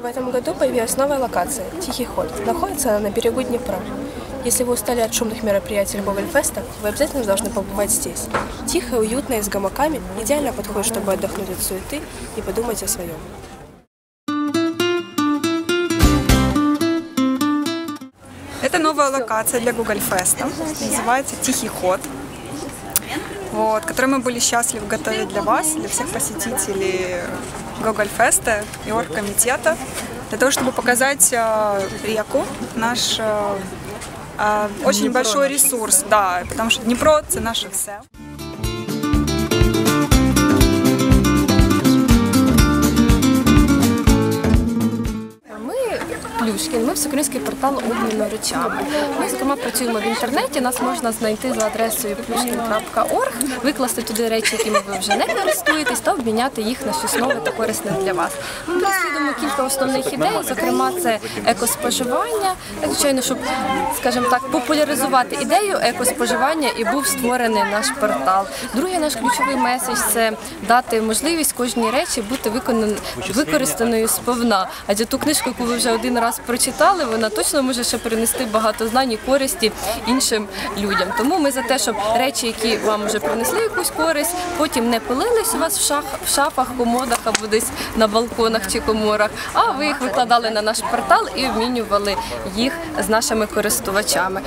В этом году появилась новая локация – Тихий ход. Находится она на берегу Днепра. Если вы устали от шумных мероприятий Гогольфеста, вы обязательно должны побывать здесь. Тихо, уютно и с гамаками идеально подходит, чтобы отдохнуть от суеты и подумать о своем. Это новая локация для Google Феста. Называется «Тихий ход», вот, который мы были счастливы готовить для вас, для всех посетителей Google Феста и оргкомитета, для того, чтобы показать э, реку, наш э, э, очень большой ресурс, да, потому что Днепро – это наше все. Плюшкін, ми всеукраїнський портал обміну речами. Ми, зокрема, працюємо в інтернеті. Нас можна знайти за адресою plushkin.org, викласти туди речі, якими ви вже не користуєтесь, та обміняти їх на щось нове та корисне для вас. Ми переслідуємо кілька основних ідей. Зокрема, це екоспоживання. Звичайно, щоб, скажімо так, популяризувати ідею екоспоживання і був створений наш портал. Другий наш ключовий меседж це дати можливість кожній речі бути використаною сповна. Адже ту книжку, яку ви вже один раз прочитали, вона точно може ще принести багато знань і користі іншим людям. Тому ми за те, щоб речі, які вам вже принесли якусь користь, потім не пилились у вас в, шах, в шафах, комодах або десь на балконах чи коморах, а ви їх викладали на наш портал і обмінювали їх з нашими користувачами.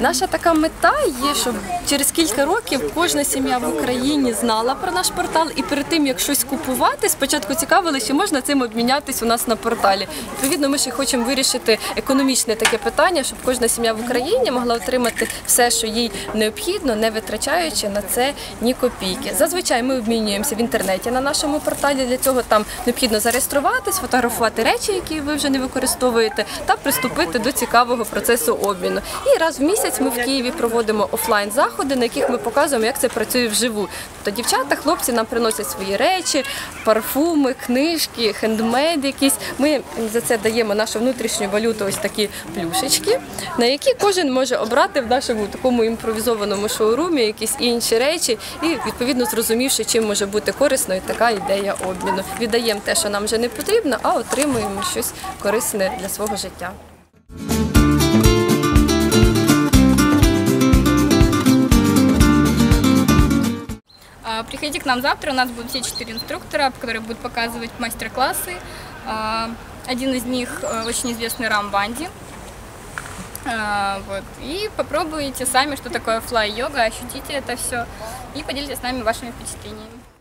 Наша така мета є, щоб через кілька років кожна сім'я в Україні знала про наш портал, і перед тим як щось купувати, спочатку цікавили, чи можна цим обмінятись у нас на порталі. Відповідно, ми ще хочемо вирішити економічне таке питання, щоб кожна сім'я в Україні могла отримати все, що їй необхідно, не витрачаючи на це ні копійки. Зазвичай ми обмінюємося в інтернеті на нашому порталі. Для цього там необхідно зареєструватись, фотографувати речі, які ви вже не використовуєте, та приступити до цікавого процесу обміну. І раз в місяць ми в Києві проводимо офлайн заходи, на яких ми показуємо, як це працює вживу. Тобто дівчата, хлопці нам приносять свої речі, парфуми, книжки, хендмейд якісь. Ми за це даємо нашу внутрішню валюту, ось такі плюшечки, на які кожен може обрати в нашому такому імпровізованому шоурумі якісь інші речі, і відповідно зрозумівши, чим може бути корисною така ідея обміну. Віддаємо те, що нам вже не потрібно, а отримуємо щось корисне для свого життя. А, Приходите к нам завтра, у нас будут все четыре инструктора, которые будут показывать мастер-классы. Один из них э, очень известный Рамбанди. А, Вот. И попробуйте сами, что такое флай-йога, ощутите это все и поделитесь с нами вашими впечатлениями.